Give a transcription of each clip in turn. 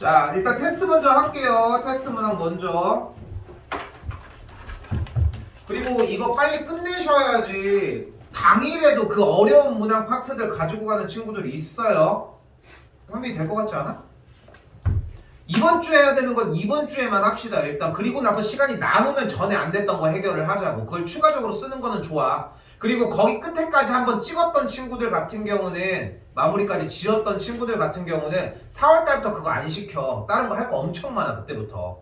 자, 일단 테스트 먼저 할게요. 테스트 문항 먼저. 그리고 이거 빨리 끝내셔야지. 당일에도 그 어려운 문항 파트들 가지고 가는 친구들이 있어요. 한명이 될 것 같지 않아? 이번 주에 해야 되는 건 이번 주에만 합시다. 일단 그리고 나서 시간이 남으면 전에 안 됐던 거 해결을 하자고. 그걸 추가적으로 쓰는 거는 좋아. 그리고 거기 끝에까지 한번 찍었던 친구들 같은 경우는 마무리까지 지었던 친구들 같은 경우는 4월 달부터 그거 안 시켜. 다른 거 할 거 엄청 많아 그때부터.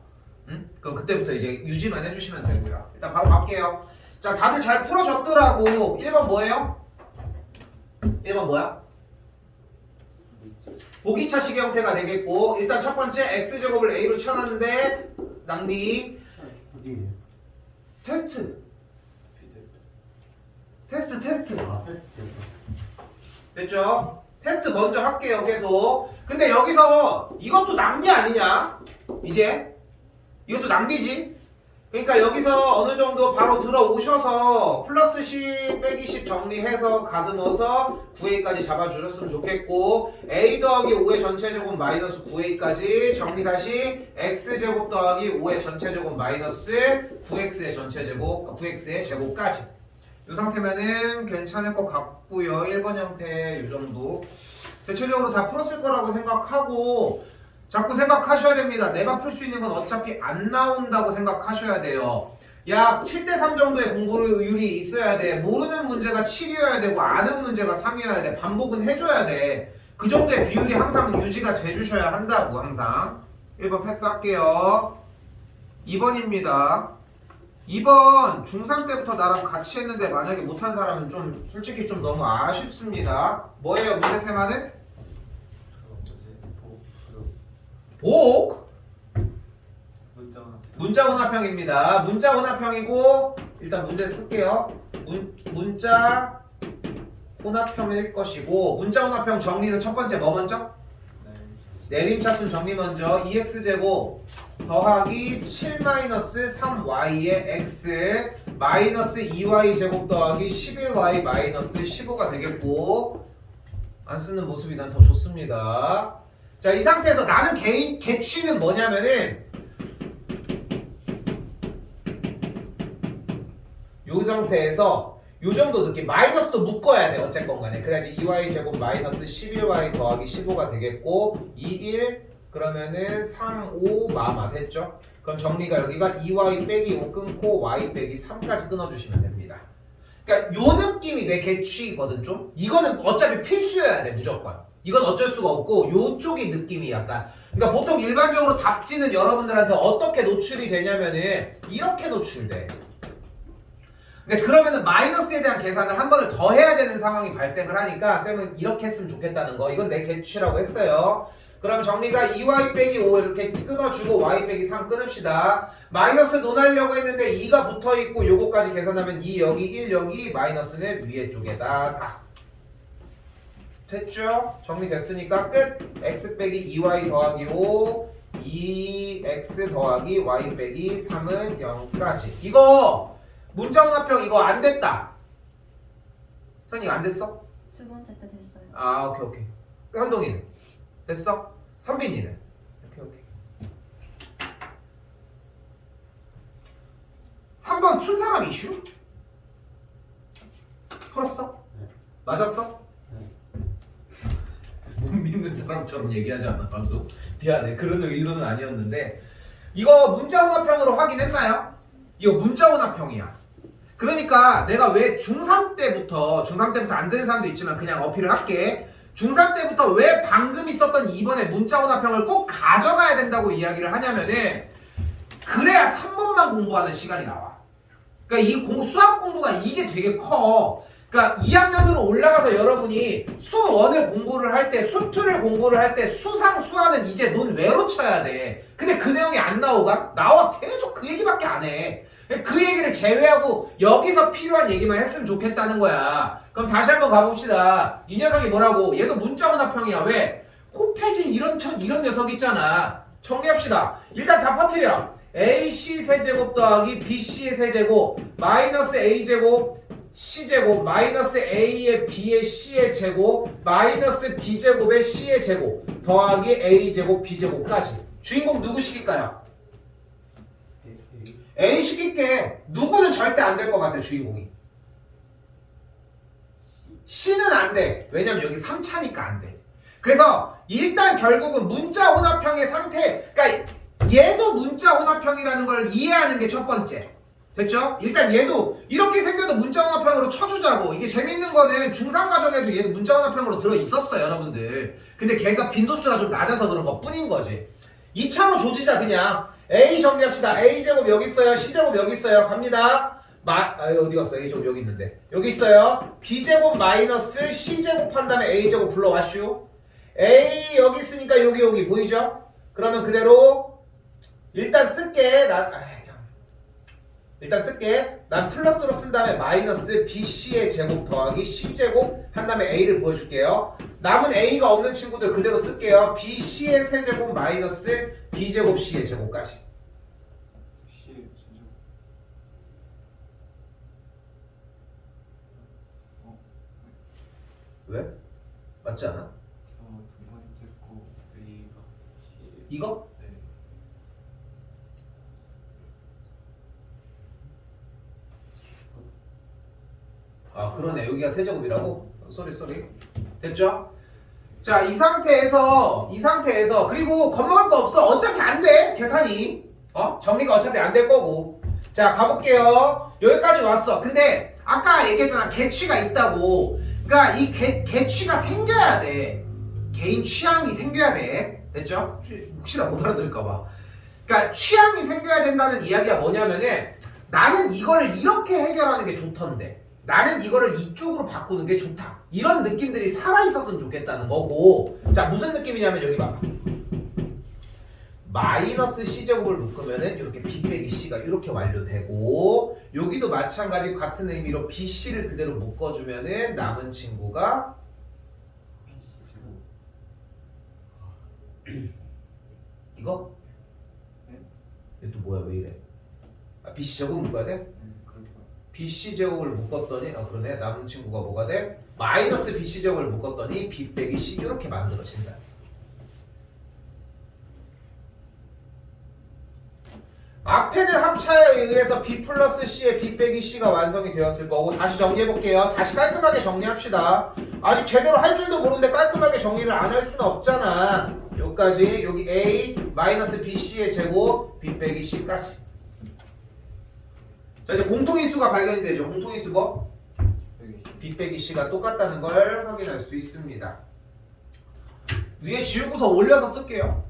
응? 그럼 그때부터 이제 유지만 해주시면 되고요. 일단 바로 갈게요. 자, 다들 잘 풀어줬더라고. 1번 뭐예요? 1번 뭐야? 보기차식 형태가 되겠고 일단 첫 번째 x제곱을 a로 치워놨는데 낭비? 테스트 테스트 테스트 아 됐죠? 테스트 먼저 할게요 계속. 근데 여기서 이것도 낭비 아니냐? 이제? 이것도 낭비지? 그러니까 여기서 어느 정도 바로 들어오셔서 플러스 10 빼기 10 정리해서 가듬어서 9a까지 잡아주셨으면 좋겠고 a 더하기 5의 전체제곱 마이너스 9a까지 정리 다시 x제곱 더하기 5의 전체제곱 마이너스 9x의 전체제곱 9x의 제곱까지 이 상태면은 괜찮을 것 같고요 1번 형태 이 정도 대체적으로 다 풀었을 거라고 생각하고 자꾸 생각하셔야 됩니다. 내가 풀 수 있는 건 어차피 안 나온다고 생각하셔야 돼요. 약 7대 3 정도의 공부율이 있어야 돼. 모르는 문제가 7이어야 되고 아는 문제가 3이어야 돼. 반복은 해줘야 돼. 그 정도의 비율이 항상 유지가 돼 주셔야 한다고 항상. 1번 패스할게요. 2번입니다. 2번 중3 때부터 나랑 같이 했는데 만약에 못한 사람은 좀 솔직히 좀 너무 아쉽습니다. 뭐예요 문제 테마는? 복 문자 문자 혼합형입니다. 문자 혼합형이고 일단 문제 쓸게요. 문, 문자 혼합형일 것이고 문자 혼합형 정리는 첫 번째 뭐 먼저? 내림차순 정리 먼저 2x제곱 더하기 7-3y의 x 마이너스 2y 제곱 더하기 11y 마이너스 15가 되겠고 안 쓰는 모습이 난 더 좋습니다. 자 이 상태에서 나는 개인 개취는 뭐냐면은 요 상태에서 요 정도 느낌 마이너스 묶어야 돼 어쨌건 간에. 그래야지 2y 제곱 마이너스 11y 더하기 15가 되겠고 2, 1 그러면은 3, 5 마마 됐죠? 그럼 정리가 여기가 2y 빼기 5 끊고 y 빼기 3까지 끊어주시면 됩니다. 그러니까 요 느낌이 내 개취거든 좀. 이거는 어차피 필수여야 돼 무조건. 이건 어쩔 수가 없고 요쪽이 느낌이 약간. 그러니까 보통 일반적으로 답지는 여러분들한테 어떻게 노출이 되냐면은 이렇게 노출돼 근데 그러면은 마이너스에 대한 계산을 한 번을 더 해야 되는 상황이 발생을 하니까 쌤은 이렇게 했으면 좋겠다는 거. 이건 내 개취라고 했어요. 그럼 정리가 2y 빼기 5 이렇게 끊어주고 y 빼기 3 끊읍시다. 마이너스 논하려고 했는데 2가 붙어있고 요거까지 계산하면 2 여기 1 여기 마이너스는 위에 쪽에다. 다 됐죠? 정리됐으니까 끝. x 빼기 2y 더하기 5 2x 더하기 y 빼기 3은 0까지. 이거 문자훈합형 이거 안 됐다 선이 안 됐어? 두 번째 때 됐어요. 아 오케이 오케이 현동이는 됐어? 선빈이는 오케이 오케이 3번 풀 사람 이슈? 풀었어? 네. 맞았어? 네. 못 믿는 사람처럼 얘기하지 않나 방금? 미안해 그런 의도는 아니었는데 이거 문자훈합형으로 확인했나요? 이거 문자훈합형이야 그러니까 내가 왜 중3 때부터 중3 때부터 안 되는 사람도 있지만 그냥 어필을 할게 중3 때부터 왜 방금 있었던 이번에 문자훈합형을 꼭 가져가야 된다고 이야기를 하냐면은 그래야 3번만 공부하는 시간이 나와 그러니까 이 공, 수학 공부가 이게 되게 커 그러니까 2학년으로 올라가서 여러분이 수1을 공부를 할 때, 수2를 공부를 할 때 수상, 수하는 이제 논 외로 쳐야 돼. 근데 그 내용이 안 나오가? 나와 계속 그 얘기밖에 안 해. 그 얘기를 제외하고 여기서 필요한 얘기만 했으면 좋겠다는 거야. 그럼 다시 한번 가봅시다. 이 녀석이 뭐라고? 얘도 문자원합형이야. 왜? 코페진 이런 천 이런 녀석 있잖아. 정리합시다. 일단 다 퍼뜨려. AC 세제곱 더하기 BC의 세제곱 마이너스 A제곱 c제곱 마이너스 a의 b의 c의 제곱 마이너스 b제곱의 c의 제곱 더하기 a제곱 b제곱까지 주인공 누구 시킬까요? A 시킬게 누구는 절대 안 될 것 같아 주인공이 C는 안 돼. 왜냐면 여기 3차니까 안 돼. 그래서 일단 결국은 문자 혼합형의 상태, 그러니까 얘도 문자 혼합형이라는 걸 이해하는 게 첫 번째. 됐죠? 일단 얘도 이렇게 생겨도 문자 혼합형으로 쳐주자고. 이게 재밌는 거는 중3 과정에도 얘 문자 혼합형으로 들어 있었어, 여러분들. 근데 걔가 빈도수가 좀 낮아서 그런 것 뿐인 거지. 2차로 조지자, 그냥. A 정리합시다. A제곱 여기 있어요. C제곱 여기 있어요. 갑니다. 마, 아, 어디 갔어? A제곱 여기 있는데. 여기 있어요. B제곱 마이너스 C제곱 한 다음에 A제곱 불러와슈. A 여기 있으니까 여기 여기 보이죠? 그러면 그대로 일단 쓸게. 나, 아. 일단 쓸게. 난 플러스로 쓴 다음에 마이너스 BC의 제곱 더하기 C제곱 한 다음에 A를 보여줄게요. 남은 A가 없는 친구들 그대로 쓸게요. BC의 세제곱 마이너스 B제곱 C의 제곱까지. 어, 왜? 맞지 않아? C 이거? 아 그러네. 여기가 세제곱이라고? 쏘리 쏘리. 됐죠? 자 이 상태에서 이 상태에서 그리고 겁먹을 거 없어. 어차피 안 돼. 계산이. 어? 정리가 어차피 안 될 거고. 자 가볼게요. 여기까지 왔어. 근데 아까 얘기했잖아. 개취가 있다고. 그러니까 이 개, 개취가 생겨야 돼. 개인 취향이 생겨야 돼. 됐죠? 취- 혹시나 못 알아들을까봐. 그러니까 취향이 생겨야 된다는 이야기가 뭐냐면은 나는 이걸 이렇게 해결하는 게 좋던데 나는 이거를 이쪽으로 바꾸는 게 좋다 이런 느낌들이 살아있었으면 좋겠다는 거고 자 무슨 느낌이냐면 여기 봐봐 마이너스 c제곱을 묶으면은 이렇게 b 빼기 c가 이렇게 완료되고 여기도 마찬가지 같은 의미로 bc를 그대로 묶어주면은 남은 친구가 이거? 네? 이거 또 뭐야 왜 이래 아 bc 제곱 묶어야 돼? BC 제곱을 묶었더니 아 그러네 남은 친구가 뭐가 돼? 마이너스 BC 제곱을 묶었더니 B 빼기 C 이렇게 만들어진다. 앞에는 합차에 의해서 B 플러스 C의 B 빼기 C가 완성이 되었을 거고 다시 정리해 볼게요. 다시 깔끔하게 정리합시다. 아직 제대로 할 줄도 모르는데 깔끔하게 정리를 안 할 수는 없잖아. 여기까지 여기 A 마이너스 BC의 제곱 B 빼기 C까지. 자 이제 공통인수가 발견이 되죠. 공통인수 뭐? B 빼기 C가 똑같다는 걸 확인할 수 있습니다. 위에 지우고서 올려서 쓸게요.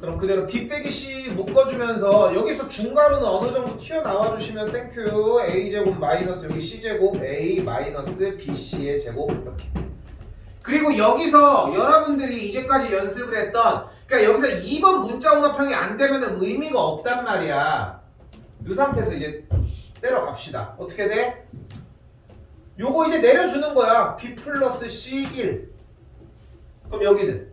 그럼 그대로 B 빼기 C 묶어주면서 여기서 중괄호는 어느 정도 튀어나와 주시면 땡큐 A제곱 마이너스 여기 C제곱 A 마이너스 BC의 제곱 이렇게 그리고 여기서 여러분들이 이제까지 연습을 했던 그러니까 여기서 2번 문자 혼합형이 안 되면 의미가 없단 말이야 이 상태에서 이제 때려갑시다 어떻게 돼? 요거 이제 내려주는 거야 B 플러스 C 1 그럼 여기는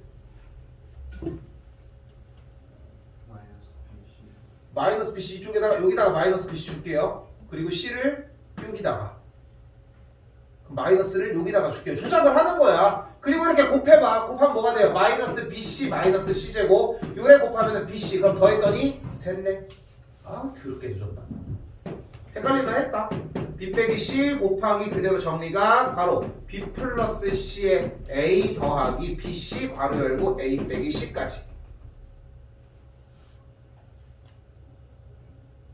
마이너스 BC 이쪽에다가 여기다가 마이너스 BC 줄게요. 그리고 C를 여기다가 마이너스를 여기다가 줄게요. 조작을 하는 거야. 그리고 이렇게 곱해봐. 곱하면 뭐가 돼요? 마이너스 BC 마이너스 C제곱 요래 곱하면 BC 그럼 더했더니 됐네. 아 더럽게 늦었다. 헷갈릴만 했다. B 빼기 C 곱하기 그대로 정리가 바로 B 플러스 C의 A 더하기 BC 괄호 열고 A 빼기 C까지.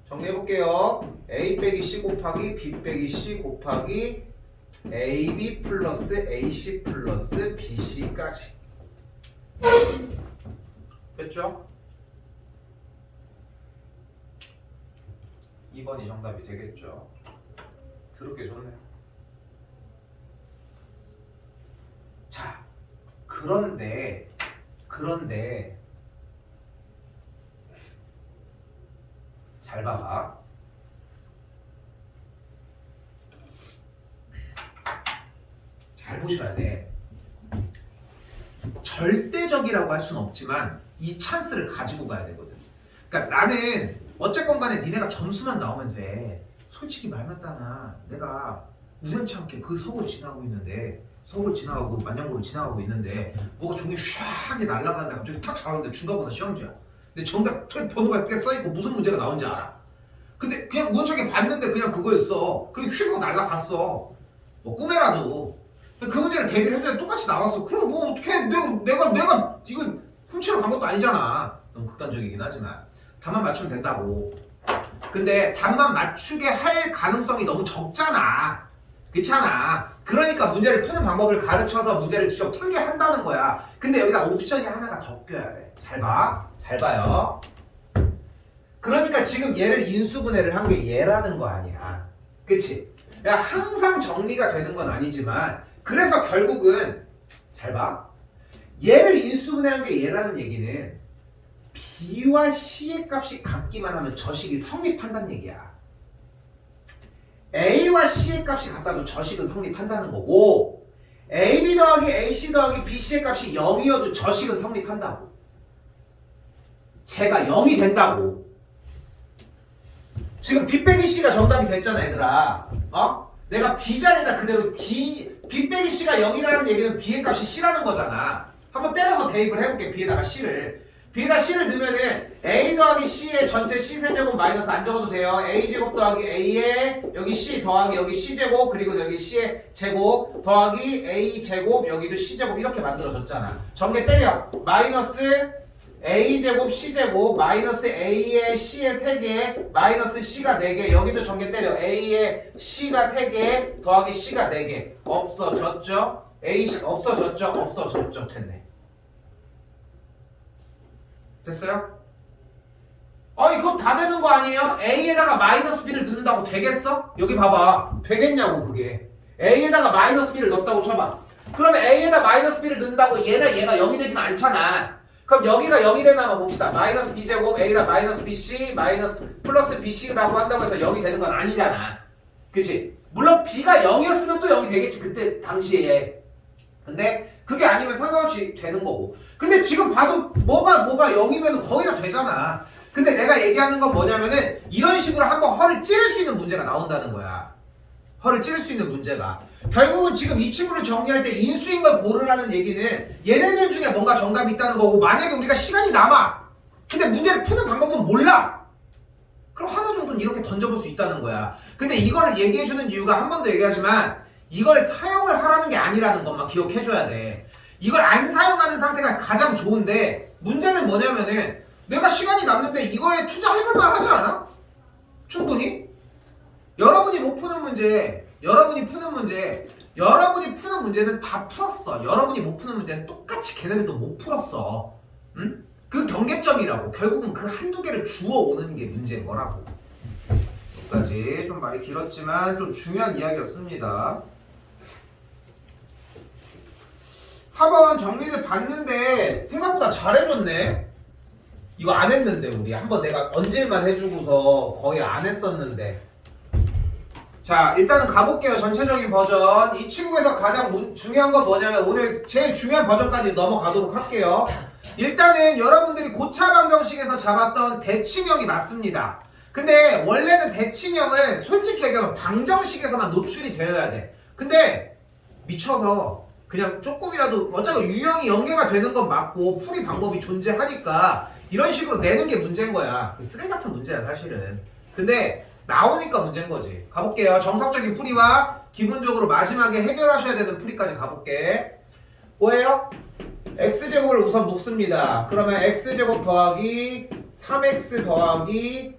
정리해 볼게요. A 빼기 C 곱하기 B 빼기 C 곱하기 AB 플러스 AC 플러스 BC까지. 됐죠? 2번이 정답이 되겠죠. 드럽게 좋네요. 자, 그런데 그런데 잘 봐봐. 잘 보셔야 돼. 절대적이라고 할 수는 없지만 이 찬스를 가지고 가야 되거든. 그러니까 나는 어쨌건 간에 니네가 점수만 나오면 돼. 솔직히 말 맞다나 내가 우연치 않게 그 서울 지나고 있는데 서울 지나가고 만년고를 지나가고 있는데 뭐가 종이 샥하게 날아가는데 갑자기 탁 잡았는데 중간고사 시험지야. 근데 정답 번호가 딱 써있고 무슨 문제가 나온지 알아. 근데 그냥 우연찮게 봤는데 그냥 그거였어. 휙 하고 날아갔어. 뭐 꿈에라도. 그 문제를 대비를 해줘야 똑같이 나왔어. 그럼 뭐 어떻게 내가 내가 내가 이거 훔치러 간 것도 아니잖아. 너무 극단적이긴 하지만 답만 맞추면 된다고. 근데 답만 맞추게 할 가능성이 너무 적잖아. 그렇잖아. 그러니까 문제를 푸는 방법을 가르쳐서 문제를 직접 풀게 한다는 거야. 근데 여기다 옵션이 하나가 더 껴야 돼. 잘 봐. 잘 봐요. 그러니까 지금 얘를 인수분해를 한 게 얘라는 거 아니야. 그치? 야, 항상 정리가 되는 건 아니지만 그래서 결국은 잘 봐. 얘를 인수분해한 게 얘라는 얘기는 B와 C의 값이 같기만 하면 저식이 성립한다는 얘기야. A와 C의 값이 같다도 저식은 성립한다는 거고 AB 더하기 AC 더하기 BC의 값이 0이어도 저식은 성립한다고. 제가 0이 된다고. 지금 B 빼기 C가 정답이 됐잖아 얘들아. 어? 내가 B 자리에다 그대로 B, B 빼기 C가 0이라는 얘기는 B의 값이 C라는 거잖아. 한번 때려서 대입을 해볼게 B에다가 C를. B에다 C를 넣으면은 A 더하기 C의 전체 C 세제곱 마이너스 안 적어도 돼요. A 제곱 더하기 A의 여기 C 더하기 여기 C 제곱 그리고 여기 C의 제곱 더하기 A 제곱 여기도 C 제곱 이렇게 만들어졌잖아. 전개 때려. 마이너스 A 제곱 C 제곱 마이너스 A의 C의 3개 마이너스 C가 4개 여기도 전개 때려 A의 C가 3개 더하기 C가 4개 없어졌죠? A 없어졌죠? 없어졌죠? 됐네 됐어요? 아니 그럼 다 되는 거 아니에요? A에다가 마이너스 B를 넣는다고 되겠어? 여기 봐봐 되겠냐고 그게 A에다가 마이너스 B를 넣었다고 쳐봐 그러면 A에다 마이너스 B를 넣는다고 얘나 얘가 0이 되진 않잖아 그럼 여기가 0이 되나 한번 봅시다 마이너스 B제곱 A다 마이너스 BC 마이너스 플러스 BC라고 한다고 해서 0이 되는 건 아니잖아 그치? 물론 B가 0이었으면 또 0이 되겠지 그때 당시에. 근데 그게 아니면 상관없이 되는 거고. 근데 지금 봐도 뭐가 뭐가 0이면 거의 다 되잖아. 근데 내가 얘기하는 건 뭐냐면은 이런 식으로 한번 허를 찌를 수 있는 문제가 나온다는 거야. 허를 찌를 수 있는 문제가. 결국은 지금 이 친구를 정리할 때 인수인 걸 고르라는 얘기는 얘네들 중에 뭔가 정답이 있다는 거고 만약에 우리가 시간이 남아. 근데 문제를 푸는 방법은 몰라 그럼 하나 정도는 이렇게 던져볼 수 있다는 거야 근데 이걸 얘기해주는 이유가 한 번 더 얘기하지만 이걸 사용을 하라는 게 아니라는 것만 기억해줘야 돼 이걸 안 사용하는 상태가 가장 좋은데 문제는 뭐냐면은 내가 시간이 남는데 이거에 투자해볼 만 하지 않아? 충분히? 여러분이 못 푸는 문제, 여러분이 푸는 문제, 여러분이 푸는 문제는 다 풀었어. 여러분이 못 푸는 문제는 똑같이 걔네들도 못 풀었어. 응? 그 경계점이라고. 결국은 그 한두 개를 주워 오는 게 문제인 거라고. 여기까지 좀 말이 길었지만 좀 중요한 이야기였습니다. 4번 정리를 봤는데 생각보다 잘해줬네. 이거 안 했는데 우리 한번 내가 언질만 해주고서 거의 안 했었는데. 자 일단은 가볼게요 전체적인 버전 이 친구에서 가장 문- 중요한 건 뭐냐면 오늘 제일 중요한 버전까지 넘어가도록 할게요 일단은 여러분들이 고차 방정식에서 잡았던 대칭형이 맞습니다 근데 원래는 대칭형은 솔직히 얘기하면 방정식에서만 노출이 되어야 돼 근데 미쳐서 그냥 조금이라도 어차피 유형이 연계가 되는 건 맞고 풀이 방법이 존재하니까 이런 식으로 내는 게 문제인 거야 쓰레기 같은 문제야 사실은 근데 나오니까 문제인 거지. 가볼게요. 정석적인 풀이와 기본적으로 마지막에 해결하셔야 되는 풀이까지 가볼게. 뭐예요? X제곱을 우선 묶습니다. 그러면 x제곱 더하기 3x 더하기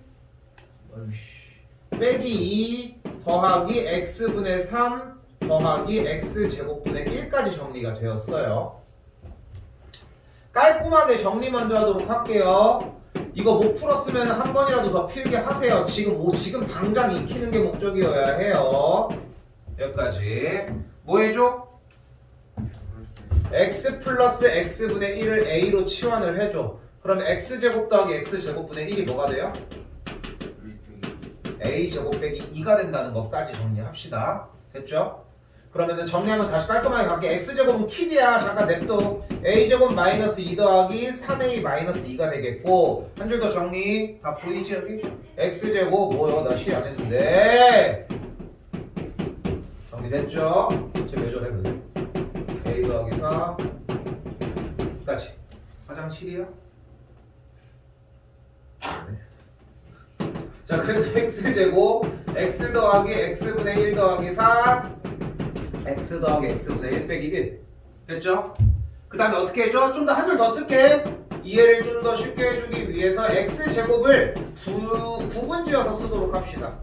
빼기 2 더하기 x분의 3 더하기 x제곱분의 1까지 정리가 되었어요. 깔끔하게 정리 먼저 하도록 할게요. 이거 못 풀었으면 한 번이라도 더 필게 하세요. 지금 뭐 지금 당장 익히는 게 목적이어야 해요. 여기까지. 뭐 해줘? x 플러스 x분의 1을 a로 치환을 해줘. 그럼 x제곱 더하기 x제곱분의 1이 뭐가 돼요? a제곱 빼기 2가 된다는 것까지 정리합시다. 됐죠? 그러면 정리하면 다시 깔끔하게 갈게. x제곱은 킵이야. 잠깐 냅둬. a제곱 마이너스 2 더하기 3a 마이너스 2가 되겠고 한 줄 더 정리. 다 보이지 여기? x제곱 뭐야? 나쉬안 했는데. 정리됐죠? 제몇절 해볼래? 2 더하기 4까지. 화장실이야? 자 그래서 x제곱 x 더하기 x분의 1 더하기 4 x 더하기 x분의 1 빼기 1 됐죠? 그 다음에 어떻게 해줘? 좀 더 한 줄 더 쓸게. 이해를 좀 더 쉽게 해주기 위해서 x제곱을 구, 구분지어서 쓰도록 합시다.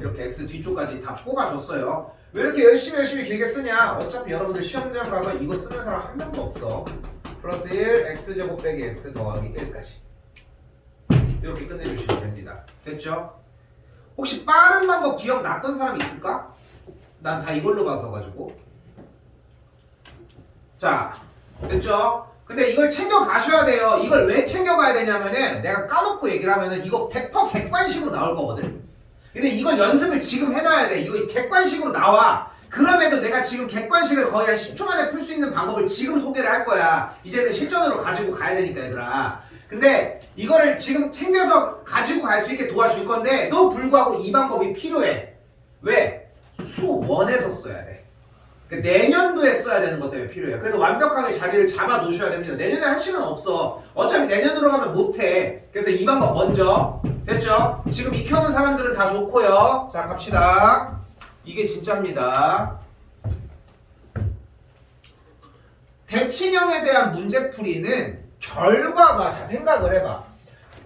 이렇게 x 뒤쪽까지 다 뽑아줬어요. 왜 이렇게 열심히 열심히 길게 쓰냐 어차피 여러분들 시험장 가서 이거 쓰는 사람 한 명도 없어 플러스 1 x제곱 빼기 x 더하기 1까지 이렇게 끝내주시면 됩니다. 됐죠? 혹시 빠른 방법 기억났던 사람 있을까? 난 다 이걸로 봐서 가지고. 자, 됐죠? 근데 이걸 챙겨 가셔야 돼요. 이걸 왜 챙겨 가야 되냐면은 내가 까놓고 얘기를 하면은 이거 100% 객관식으로 나올 거거든. 근데 이걸 연습을 지금 해놔야 돼. 이거 객관식으로 나와. 그럼에도 내가 지금 객관식을 거의 한 10초 만에 풀 수 있는 방법을 지금 소개를 할 거야. 이제는 실전으로 가지고 가야 되니까 얘들아. 근데 이거를 지금 챙겨서 가지고 갈 수 있게 도와줄 건데 또 불구하고 이 방법이 필요해. 왜? 수원에서 써야 돼. 그러니까 내년도에 써야 되는 것 때문에 필요해요. 그래서 완벽하게 자리를 잡아 놓으셔야 됩니다. 내년에 할 시간 없어. 어차피 내년으로 가면 못해. 그래서 이 방법 먼저. 됐죠? 지금 익혀놓은 사람들은 다 좋고요. 자, 갑시다. 이게 진짜입니다. 대칭형에 대한 문제풀이는 결과가 자 생각을 해봐.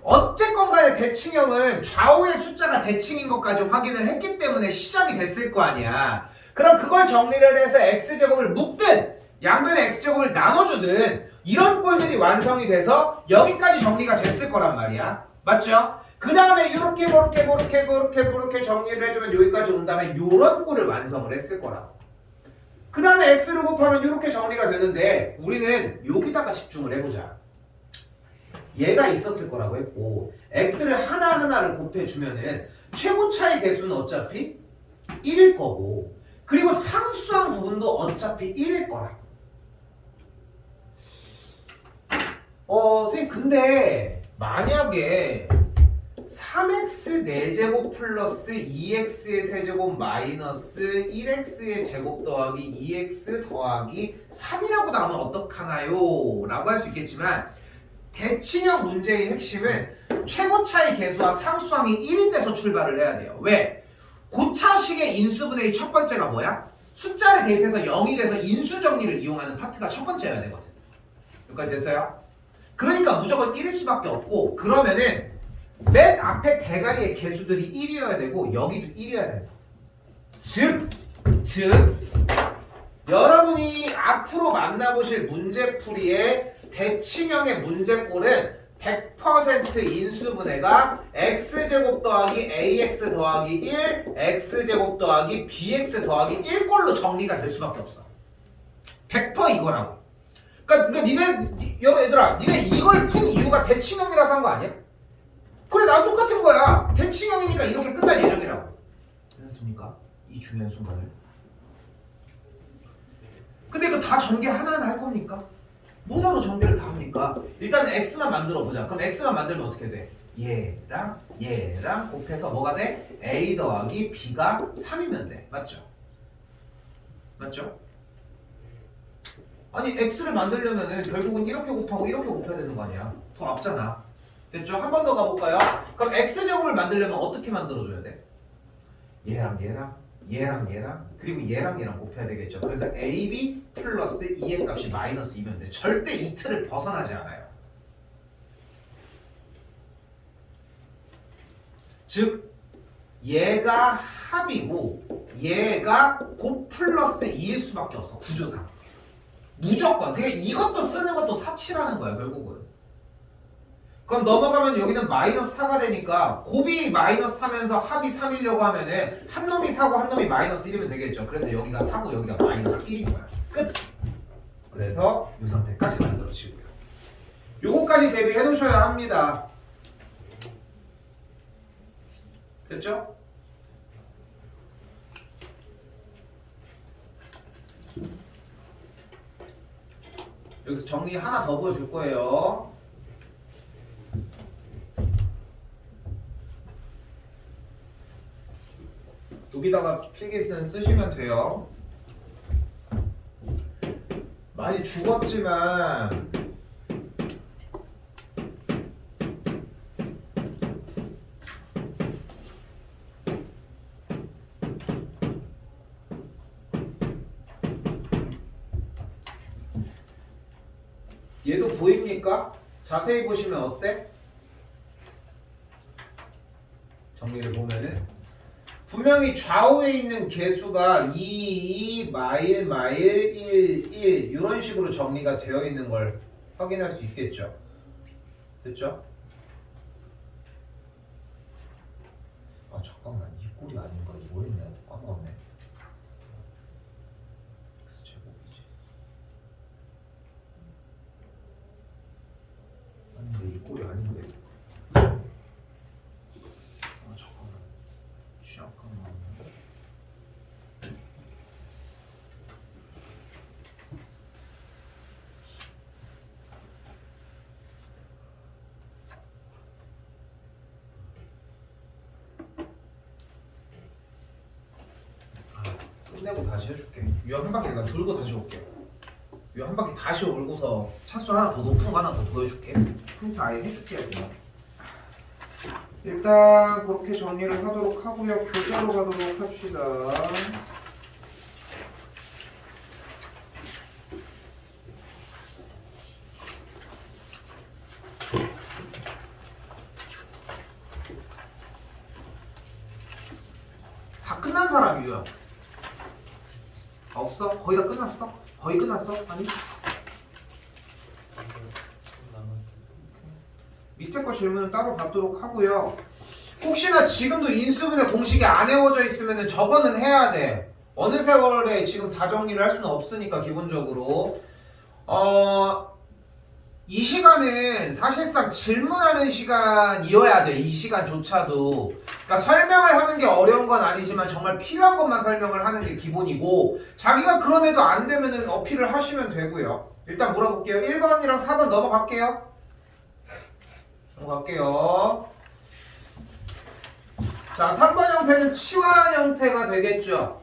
어쨌건 간에 대칭형은 좌우의 숫자가 대칭인 것까지 확인을 했기 때문에 시작이 됐을 거 아니야. 그럼 그걸 정리를 해서 x제곱을 묶든 양변의 x제곱을 나눠주든 이런 꼴들이 완성이 돼서 여기까지 정리가 됐을 거란 말이야. 맞죠? 그 다음에 이렇게 이렇게 이렇게 이렇게 이렇게 정리를 해주면 여기까지 온 다음에 이런 꼴을 완성을 했을 거라고. 그 다음에 x를 곱하면 이렇게 정리가 되는데 우리는 여기다가 집중을 해보자. 얘가 있었을 거라고 했고 x를 하나하나를 곱해주면은 최고 차의 개수는 어차피 1일 거고 그리고 상수한 부분도 어차피 1일 거라. 어, 선생님 근데 만약에 3x 4제곱 플러스 2x의 세제곱 마이너스 1x의 제곱 더하기 2x 더하기 3이라고 나오면 어떡하나요? 라고 할 수 있겠지만 대칭형 문제의 핵심은 최고차의 개수와 상수항이 1인 데서 출발을 해야 돼요. 왜? 고차식의 인수분해의 첫 번째가 뭐야? 숫자를 대입해서 0이 돼서 인수 정리를 이용하는 파트가 첫 번째여야 되거든. 여기까지 됐어요? 그러니까 무조건 1일 수밖에 없고 그러면은 맨 앞에 대가리의 개수들이 1이어야 되고 여기도 1이어야 된다. 즉, 즉 여러분이 앞으로 만나보실 문제풀이의 대칭형의 문제꼴은 100% 인수분해가 x제곱 더하기 ax 더하기 1 x제곱 더하기 bx 더하기 1꼴로 정리가 될 수밖에 없어 100% 이거라고 그러니까, 그러니까 니네 니- 여러 얘들아 니네 이걸 푼 이유가 대칭형이라서 한 거 아니야? 그래 나랑 똑같은 거야 대칭형이니까 이렇게 끝날 예정이라고 됐습니까? 이 중요한 순간을 근데 이거 다 전개 하나하나 할 겁니까? 뭐하러 전개를 다 합니까? 일단은 x만 만들어 보자. 그럼 x만 만들면 어떻게 돼? 얘랑 얘랑 곱해서 뭐가 돼? a 더하기 b가 3이면 돼. 맞죠? 맞죠? 아니 x를 만들려면은 결국은 이렇게 곱하고 이렇게 곱해야 되는 거 아니야? 더 앞잖아. 됐죠? 한 번 더 가볼까요? 그럼 x제곱을 만들려면 어떻게 만들어줘야 돼? 얘랑 얘랑 얘랑 얘랑 그리고 얘랑 얘랑 곱해야 되겠죠. 그래서 AB 플러스 2의 값이 마이너스 2면 돼. 절대 이 틀을 벗어나지 않아요. 즉 얘가 합이고 얘가 곱 플러스 2일 수밖에 없어 구조상. 무조건. 그게 이것도 쓰는 것도 사치라는 거야 결국은. 그럼 넘어가면 여기는 마이너스 4가 되니까 곱이 마이너스 3면서 합이 3이려고 하면은 한 놈이 4고 한 놈이 마이너스 1이면 되겠죠. 그래서 여기가 4고 여기가 마이너스 1인 거야. 끝! 그래서 유선택까지 만들어지고요. 요거까지 대비해 놓으셔야 합니다. 됐죠? 여기서 정리 하나 더 보여줄 거예요. 여기다가 필기는 쓰시면 돼요. 많이 죽었지만 얘도 보입니까? 자세히 보시면 어때? 정리를 보면은 분명히 좌우에 있는 개수가 2, 2, 마일, 마일, 1, 1 이런 식으로 정리가 되어 있는 걸 확인할 수 있겠죠. 됐죠? 아 잠깐만 이 꼴이 아닌가 이거 뭐였냐 까먹었네. x 제곱이지. 아닌데 이 꼴이 아닌데. 아 잠깐만. 잠깐만. 아, 끝내고 다시 해줄게. 요한 바퀴 내가 돌고 다시 올게. 요한 바퀴 다시 올고서 차수 하나 더 높은 거 하나 더 보여줄게. 프린트 아예 해줄게 그냥. 일단 그렇게 정리를 하도록 하고요. 교재로 가도록 합시다. 다 끝난 사람이요. 아, 없어? 거의 다 끝났어? 거의 끝났어? 아니? 밑에 거 질문은 따로 받도록 하고요. 혹시나 지금도 인수분해 공식이 안 외워져 있으면 저거는 해야 돼. 어느 세월에 지금 다 정리를 할 수는 없으니까 기본적으로. 어, 이 시간은 사실상 질문하는 시간이어야 돼. 이 시간조차도. 그러니까 설명을 하는 게 어려운 건 아니지만 정말 필요한 것만 설명을 하는 게 기본이고 자기가 그럼에도 안 되면은 어필을 하시면 되고요. 일단 물어볼게요. 1번이랑 4번 넘어갈게요. 넘어갈게요. 자, 3번 형태는 치환 형태가 되겠죠.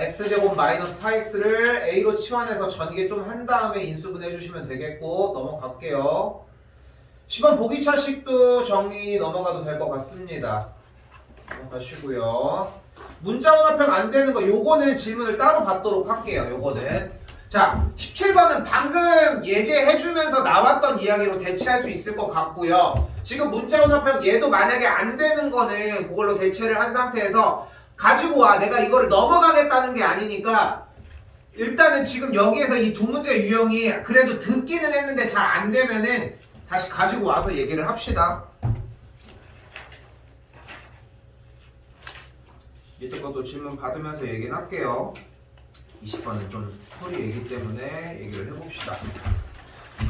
X제곱 마이너스 4x를 a로 치환해서 전개 좀 한 다음에 인수분해 해주시면 되겠고 넘어갈게요. 10번 보기차식도 정리 넘어가도 될 것 같습니다. 넘어가시고요. 문자 혼합형 안 되는 거 요거는 질문을 따로 받도록 할게요. 요거는 자 17번은 방금 예제해주면서 나왔던 이야기로 대체할 수 있을 것 같고요. 지금 문자 혼합형 얘도 만약에 안 되는 거는 그걸로 대체를 한 상태에서 가지고 와. 내가 이거를 넘어가겠다는 게 아니니까 일단은 지금 여기에서 이 두 문제 유형이 그래도 듣기는 했는데 잘 안 되면은 다시 가지고 와서 얘기를 합시다. 밑에 것도 질문 받으면서 얘기는 할게요. 20번은 좀 스토리 얘기 때문에 얘기를 해봅시다.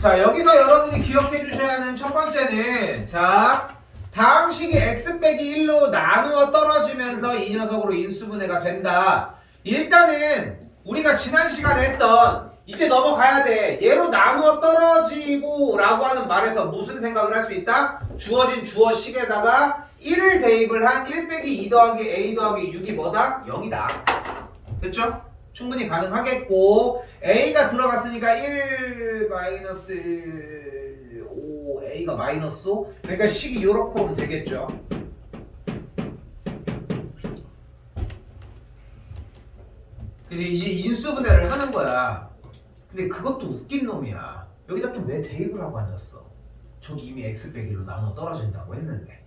자, 여기서 여러분이 기억해 주셔야 하는 첫 번째는, 자, 다항식이 x 빼기 1로 나누어 떨어지면서 이 녀석으로 인수분해가 된다. 일단은, 우리가 지난 시간에 했던, 이제 넘어가야 돼. 얘로 나누어 떨어지고 라고 하는 말에서 무슨 생각을 할 수 있다? 주어진 주어식에다가 1을 대입을 한 1 빼기 2 더하기 a 더하기 6이 뭐다? 0이다. 됐죠? 충분히 가능하겠고 a가 들어갔으니까 1 마이너스 1, 5 a가 마이너스 5 그러니까 식이 요렇게 오면 되겠죠. 이제 인수분해를 하는 거야. 근데 그것도 웃긴 놈이야. 여기다 또 왜 대입을 하고 앉았어? 저기 이미 x 빼기로 나눠 떨어진다고 했는데.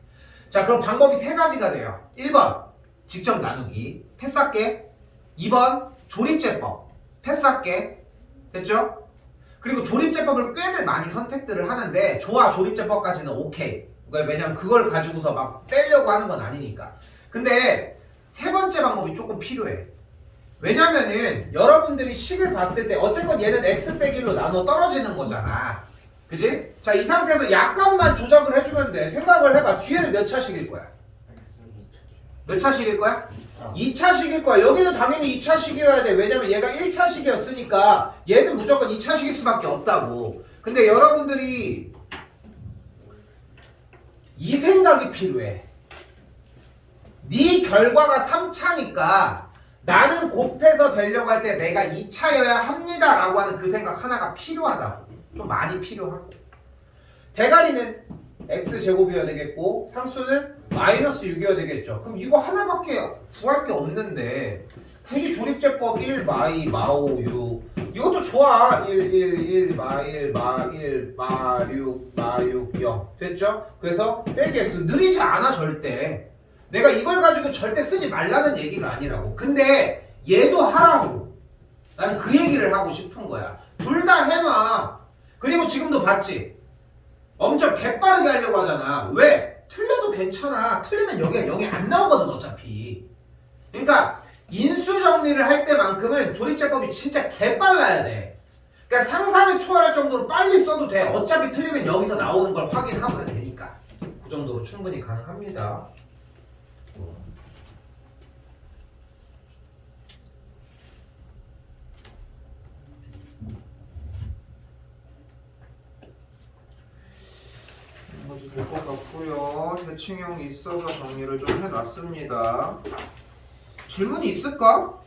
자 그럼 방법이 세 가지가 돼요. 1번 직접 나누기. 패스할게. 2번 조립제법. 패스할게. 됐죠? 그리고 조립제법을 꽤들 많이 선택들을 하는데 좋아 조립제법까지는 오케이. 그러니까 왜냐면 그걸 가지고서 막 빼려고 하는 건 아니니까. 근데 세 번째 방법이 조금 필요해. 왜냐면은 여러분들이 식을 봤을 때 어쨌건 얘는 x 빼기로 나눠 떨어지는 거잖아. 그지? 자 이 상태에서 약간만 조작을 해주면 돼. 생각을 해봐. 뒤에는 몇 차식일 거야? X 2차 몇 차식일 거야? 아. 2차식일 거야. 여기는 당연히 2차식이어야 돼. 왜냐면 얘가 1차식이었으니까 얘는 무조건 2차식일 수밖에 없다고. 근데 여러분들이 이 생각이 필요해. 네 결과가 3차니까 나는 곱해서 되려고 할 때 내가 2차여야 합니다 라고 하는 그 생각 하나가 필요하다고. 좀 많이 필요하고. 대가리는 x제곱이어야 되겠고 상수는 마이너스 6이어야 되겠죠. 그럼 이거 하나밖에 구할 게 없는데 굳이 조립제법 1 마이 마오 6 이것도 좋아 1 1 1마1마1 마6마6 0 됐죠? 그래서 빼기 x 느리지 않아 절대 내가 이걸 가지고 절대 쓰지 말라는 얘기가 아니라고 근데 얘도 하라고 나는 그 얘기를 하고 싶은 거야 둘 다 해놔 그리고 지금도 봤지 엄청 개빠르게 하려고 하잖아. 왜? 틀려도 괜찮아. 틀리면 여기가 0이 안 나오거든 어차피. 그러니까 인수 정리를 할 때만큼은 조립제법이 진짜 개빨라야 돼. 그러니까 상상을 초월할 정도로 빨리 써도 돼. 어차피 틀리면 여기서 나오는 걸 확인하면 되니까. 그 정도로 충분히 가능합니다. 이것도 될 것 같고요. 대칭형이 있어서 정리를 좀 해놨습니다. 질문이 있을까?